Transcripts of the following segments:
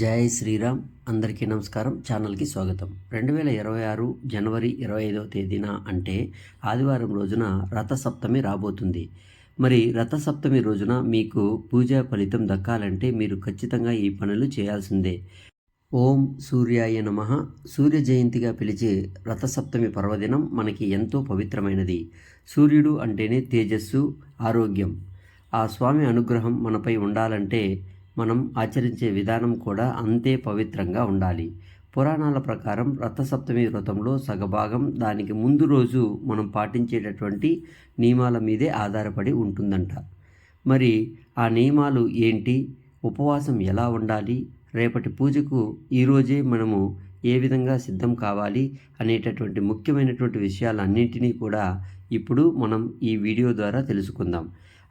జై శ్రీరామ్. అందరికీ నమస్కారం. ఛానల్కి స్వాగతం. రెండు వేల ఇరవై ఆరు జనవరి ఇరవై ఐదవ తేదీన అంటే ఆదివారం రోజున రథసప్తమి రాబోతుంది. మరి రథసప్తమి రోజున మీకు పూజా ఫలితం దక్కాలంటే మీరు ఖచ్చితంగా ఈ పనులు చేయాల్సిందే. ఓం సూర్యాయ నమ. సూర్య జయంతిగా పిలిచే రథసప్తమి పర్వదినం మనకి ఎంతో పవిత్రమైనది. సూర్యుడు అంటేనే తేజస్సు ఆరోగ్యం. ఆ స్వామి అనుగ్రహం మనపై ఉండాలంటే మనం ఆచరించే విధానం కూడా అంతే పవిత్రంగా ఉండాలి. పురాణాల ప్రకారం రథసప్తమి వ్రతంలో సగభాగం దానికి ముందు రోజు మనం పాటించేటటువంటి నియమాల మీదే ఆధారపడి ఉంటుందంట. మరి ఆ నియమాలు ఏంటి? ఉపవాసం ఎలా ఉండాలి? రేపటి పూజకు ఈరోజే మనము ఏ విధంగా సిద్ధం కావాలి అనేటటువంటి ముఖ్యమైనటువంటి విషయాలన్నింటినీ కూడా ఇప్పుడు మనం ఈ వీడియో ద్వారా తెలుసుకుందాం.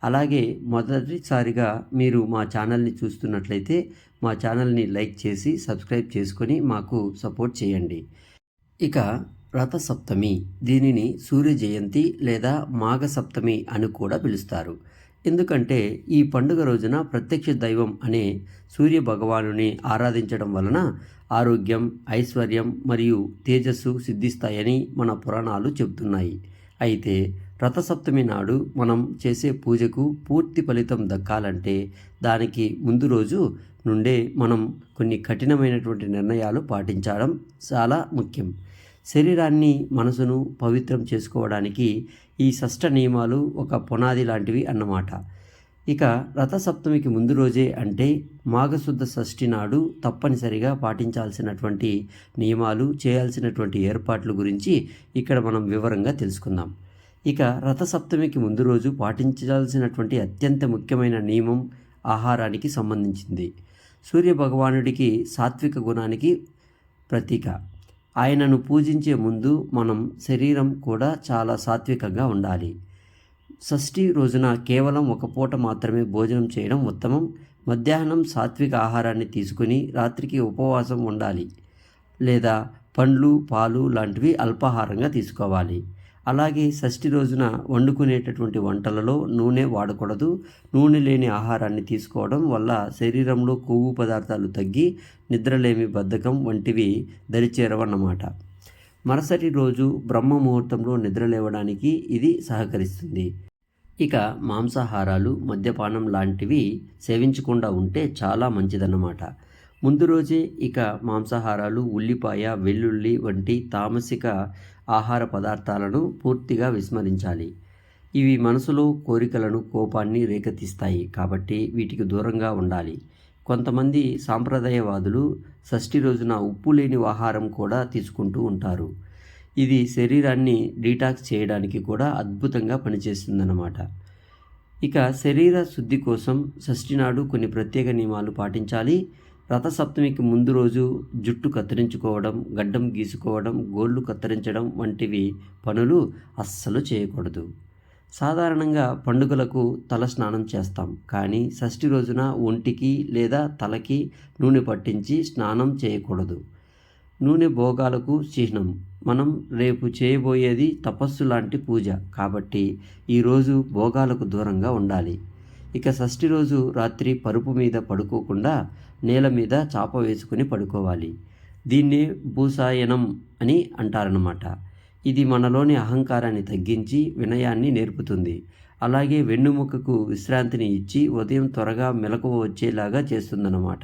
అలాగే మొదటిసారిగా మీరు మా ఛానల్ని చూస్తున్నట్లయితే మా ఛానల్ని లైక్ చేసి సబ్స్క్రైబ్ చేసుకొని మాకు సపోర్ట్ చేయండి. ఇక రథసప్తమి. దీనిని సూర్య జయంతి లేదా మాఘ సప్తమి అని కూడా పిలుస్తారు. ఎందుకంటే ఈ పండుగ రోజున ప్రత్యక్ష దైవం అనే సూర్య భగవానుని ఆరాధించడం వలన ఆరోగ్యం ఐశ్వర్యం మరియు తేజస్సు సిద్ధిస్తాయని మన పురాణాలు చెబుతున్నాయి. అయితే రథసప్తమి నాడు మనం చేసే పూజకు పూర్తి ఫలితం దక్కాలంటే దానికి ముందు రోజు నుండే మనం కొన్ని కఠినమైనటువంటి నిర్ణయాలు పాటించడం చాలా ముఖ్యం. శరీరాన్ని మనసును పవిత్రం చేసుకోవడానికి ఈ షష్ట నియమాలు ఒక పునాది లాంటివి అన్నమాట. ఇక రథసప్తమికి ముందు రోజే అంటే మాఘశుద్ధ షష్ఠి నాడు తప్పనిసరిగా పాటించాల్సినటువంటి నియమాలు చేయాల్సినటువంటి ఏర్పాట్ల గురించి ఇక్కడ మనం వివరంగా తెలుసుకుందాం. ఇక రథసప్తమికి ముందు రోజు పాటించాల్సినటువంటి అత్యంత ముఖ్యమైన నియమం ఆహారానికి సంబంధించింది. సూర్య భగవానుడికి సాత్విక గుణానికి ప్రతీక. ఆయనను పూజించే ముందు మనం శరీరం కూడా చాలా సాత్వికంగా ఉండాలి. షష్ఠి రోజున కేవలం ఒక పూట మాత్రమే భోజనం చేయడం ఉత్తమం. మధ్యాహ్నం సాత్విక ఆహారాన్ని తీసుకుని రాత్రికి ఉపవాసం ఉండాలి. లేదా పండ్లు పాలు లాంటివి అల్పాహారంగా తీసుకోవాలి. అలాగే షష్ఠి రోజున వండుకునేటటువంటి వంటలలో నూనె వాడకూడదు. నూనె లేని ఆహారాన్ని తీసుకోవడం వల్ల శరీరంలో కొవ్వు పదార్థాలు తగ్గి నిద్రలేమి బద్ధకం వంటివి దరిచేరవన్నమాట. మరుసటి రోజు బ్రహ్మ ముహూర్తంలో నిద్రలేవడానికి ఇది సహకరిస్తుంది. ఇక మాంసాహారాలు మద్యపానం లాంటివి సేవించకుండా ఉంటే చాలా మంచిదన్నమాట. ముందు రోజే ఇక మాంసాహారాలు ఉల్లిపాయ వెల్లుల్లి వంటి తామసిక ఆహార పదార్థాలను పూర్తిగా విస్మరించాలి. ఇవి మనసులో కోరికలను కోపాన్ని రేకెత్తిస్తాయి కాబట్టి వీటికి దూరంగా ఉండాలి. కొంతమంది సాంప్రదాయవాదులు షష్ఠి రోజున ఉప్పు లేని ఆహారం కూడా తీసుకుంటూ ఉంటారు. ఇది శరీరాన్ని డీటాక్స్ చేయడానికి కూడా అద్భుతంగా పనిచేస్తుందన్నమాట. ఇక శరీర శుద్ధి కోసం షష్ఠి నాడు కొన్ని ప్రత్యేక నియమాలు పాటించాలి. రథసప్తమికి ముందు రోజు జుట్టు కత్తిరించుకోవడం గడ్డం గీసుకోవడం గోళ్ళు కత్తిరించడం వంటివి పనులు అస్సలు చేయకూడదు. సాధారణంగా పండుగలకు తల స్నానం చేస్తాం. కానీ షష్ఠి రోజున ఒంటికి లేదా తలకి నూనె పట్టించి స్నానం చేయకూడదు. నూనె భోగాలకు చిహ్నం. మనం రేపు చేయబోయేది తపస్సు లాంటి పూజ. కాబట్టి ఈరోజు భోగాలకు దూరంగా ఉండాలి. ఇక షష్ఠి రోజు రాత్రి పరుపు మీద పడుకోకుండా నేల మీద చాప వేసుకుని పడుకోవాలి. దీన్నే భూసాయనం అని అంటారనమాట ఇది మనలోని అహంకారాన్ని తగ్గించి వినయాన్ని నేర్పుతుంది. అలాగే వెన్నుముకకు విశ్రాంతిని ఇచ్చి ఉదయం త్వరగా మెలకువ వచ్చేలాగా చేస్తుందన్నమాట.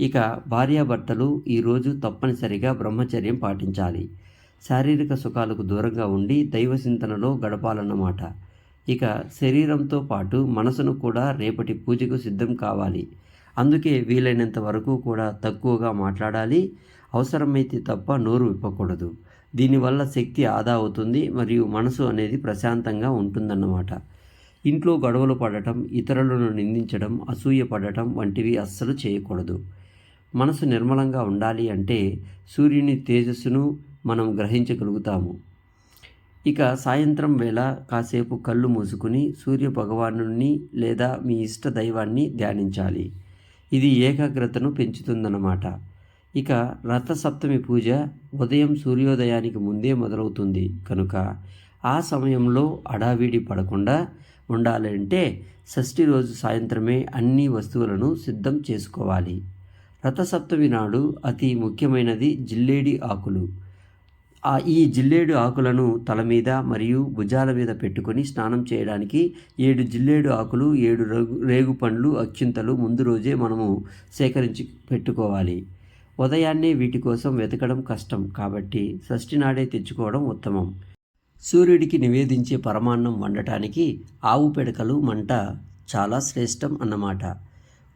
ఇక భార్యాభర్తలు ఈరోజు తప్పనిసరిగా బ్రహ్మచర్యం పాటించాలి. శారీరక సుఖాలకు దూరంగా ఉండి దైవ చింతనలో గడపాలన్నమాట. ఇక శరీరంతో పాటు మనసును కూడా రేపటి పూజకు సిద్ధం కావాలి. అందుకే వీలైనంత వరకు కూడా తక్కువగా మాట్లాడాలి. అవసరమైతే తప్ప నోరు విప్పకూడదు. దీనివల్ల శక్తి ఆదా అవుతుంది మరియు మనసు అనేది ప్రశాంతంగా ఉంటుందన్నమాట. ఇంట్లో గొడవలు పడటం ఇతరులను నిందించడం అసూయ పడటం వంటివి అస్సలు చేయకూడదు. మనసు నిర్మలంగా ఉండాలి అంటే సూర్యుని తేజస్సును మనం గ్రహించగలుగుతాము. ఇక సాయంత్రం వేళ కాసేపు కళ్ళు మూసుకుని సూర్య భగవాను లేదా మీ ఇష్ట దైవాన్ని ధ్యానించాలి. ఇది ఏకాగ్రతను పెంచుతుందన్నమాట. ఇక రథసప్తమి పూజ ఉదయం సూర్యోదయానికి ముందే మొదలవుతుంది కనుక ఆ సమయంలో అడావిడి పడకుండా ఉండాలంటే షష్ఠి రోజు సాయంత్రమే అన్ని వస్తువులను సిద్ధం చేసుకోవాలి. రథసప్తమి నాడు అతి ముఖ్యమైనది జిల్లేడి ఆకులు. ఆ ఈ జిల్లేడు ఆకులను తల మీద మరియు భుజాల మీద పెట్టుకొని స్నానం చేయడానికి ఏడు జిల్లేడు ఆకులు ఏడు రేగు రేగు పండ్లు అక్షింతలు ముందు రోజే మనము సేకరించి పెట్టుకోవాలి. ఉదయాన్నే వీటి కోసం వెతకడం కష్టం కాబట్టి షష్ఠి నాడే తెచ్చుకోవడం ఉత్తమం. సూర్యుడికి నివేదించే పరమాన్నం వండటానికి ఆవు పిడకలు మంట చాలా శ్రేష్టం అన్నమాట.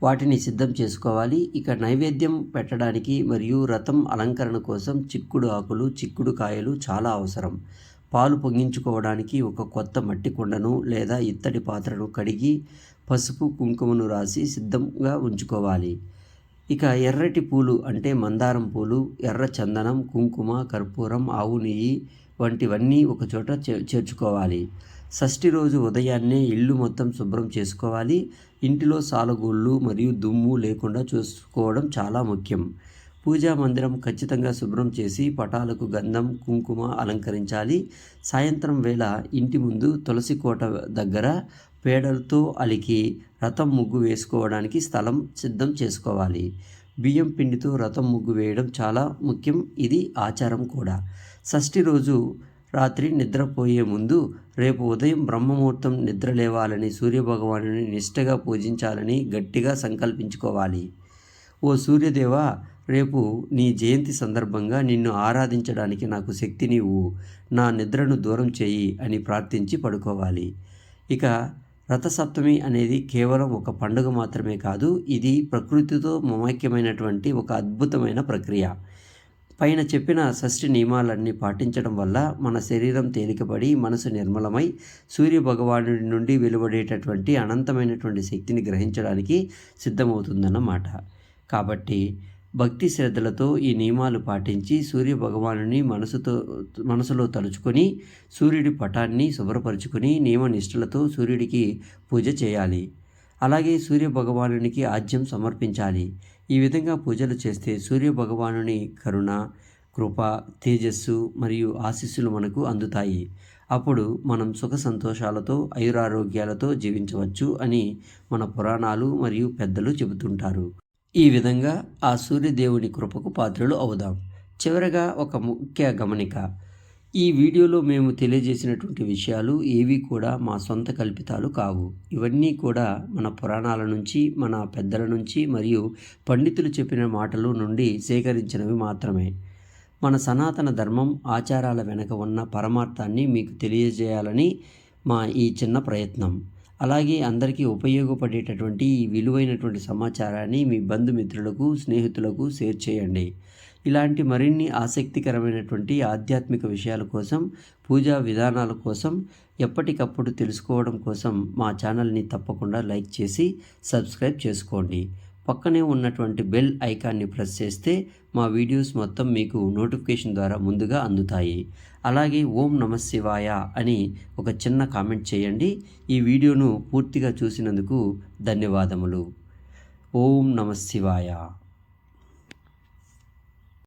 వాటిని సిద్ధం చేసుకోవాలి. ఇక నైవేద్యం పెట్టడానికి మరియు రథం అలంకరణ కోసం చిక్కుడు ఆకులు చిక్కుడు కాయలు చాలా అవసరం. పాలు పొంగించుకోవడానికి ఒక కొత్త మట్టి కుండను లేదా ఇత్తడి పాత్రను కడిగి పసుపు కుంకుమను రాసి సిద్ధంగా ఉంచుకోవాలి. ఇక ఎర్రటి పూలు అంటే మందారం పూలు ఎర్ర చందనం కుంకుమ కర్పూరం ఆవు నెయ్యి వంటివన్నీ ఒకచోట చేర్చుకోవాలి. షష్ఠి రోజు ఉదయాన్నే ఇల్లు మొత్తం శుభ్రం చేసుకోవాలి. ఇంటిలో సాలగూళ్ళు మరియు దుమ్ము లేకుండా చూసుకోవడం చాలా ముఖ్యం. పూజా మందిరం ఖచ్చితంగా శుభ్రం చేసి పటాలకు గంధం కుంకుమ అలంకరించాలి. సాయంత్రం వేళ ఇంటి ముందు తులసి కోట దగ్గర పేడలతో అలికి రథం ముగ్గు వేసుకోవడానికి స్థలం సిద్ధం చేసుకోవాలి. బియ్యం పిండితో రథం ముగ్గు వేయడం చాలా ముఖ్యం. ఇది ఆచారం కూడా. షష్ఠి రోజు రాత్రి నిద్రపోయే ముందు రేపు ఉదయం బ్రహ్మముహూర్తం నిద్ర లేవాలని సూర్యభగవాను నిష్టగా పూజించాలని గట్టిగా సంకల్పించుకోవాలి. ఓ సూర్యదేవ రేపు నీ జయంతి సందర్భంగా నిన్ను ఆరాధించడానికి నాకు శక్తిని నా నిద్రను దూరం చేయి అని ప్రార్థించి పడుకోవాలి. ఇక రథసప్తమి అనేది కేవలం ఒక పండుగ మాత్రమే కాదు ఇది ప్రకృతితో మమైక్యమైనటువంటి ఒక అద్భుతమైన ప్రక్రియ. పైన చెప్పిన షష్ఠి నియమాలన్నీ పాటించడం వల్ల మన శరీరం తేలికపడి మనసు నిర్మలమై సూర్య భగవానుడి నుండి వెలువడేటటువంటి అనంతమైనటువంటి శక్తిని గ్రహించడానికి సిద్ధమవుతుందన్నమాట. కాబట్టి భక్తి శ్రద్ధలతో ఈ నియమాలు పాటించి సూర్య భగవానుని మనసుతో మనసులో తలుచుకొని సూర్యుడి పటాన్ని శుభ్రపరుచుకొని నియమ నిష్ఠలతో సూర్యుడికి పూజ చేయాలి. అలాగే సూర్య భగవానునికి ఆజ్యం సమర్పించాలి. ఈ విధంగా పూజలు చేస్తే సూర్య భగవానుని కరుణ కృప తేజస్సు మరియు ఆశీస్సులు మనకు అందుతాయి. అప్పుడు మనం సుఖ సంతోషాలతో ఐరారోగ్యాలతో జీవించవచ్చు అని మన పురాణాలు మరియు పెద్దలు చెబుతుంటారు. ఈ విధంగా ఆ సూర్యదేవుని కృపకు పాత్రలు అవుదాం. చివరగా ఒక ముఖ్య గమనిక. ఈ వీడియోలో మేము తెలియజేసినటువంటి విషయాలు ఏవి కూడా మా సొంత కల్పితాలు కావు. ఇవన్నీ కూడా మన పురాణాల నుంచి మన పెద్దల నుంచి మరియు పండితులు చెప్పిన మాటలు నుండి సేకరించినవి మాత్రమే. మన సనాతన ధర్మం ఆచారాల వెనక ఉన్న పరమార్థాన్ని మీకు తెలియజేయాలని మా ఈ చిన్న ప్రయత్నం. అలాగే అందరికీ ఉపయోగపడేటటువంటి ఈ విలువైనటువంటి సమాచారాన్ని మీ బంధుమిత్రులకు స్నేహితులకు షేర్ చేయండి. ఇలాంటి మరిన్ని ఆసక్తికరమైనటువంటి ఆధ్యాత్మిక విషయాల కోసం పూజా విధానాల కోసం ఎప్పటికప్పుడు తెలుసుకోవడం కోసం మా ఛానల్ని తప్పకుండా లైక్ చేసి సబ్స్క్రైబ్ చేసుకోండి. పక్కనే ఉన్నటువంటి బెల్ ఐకాన్ని ప్రెస్ చేస్తే మా వీడియోస్ మొత్తం మీకు నోటిఫికేషన్ ద్వారా ముందుగా అందుతాయి. అలాగే ఓం నమ శివాయ అని ఒక చిన్న కామెంట్ చేయండి. ఈ వీడియోను పూర్తిగా చూసినందుకు ధన్యవాదములు. ఓం నమ శివాయ.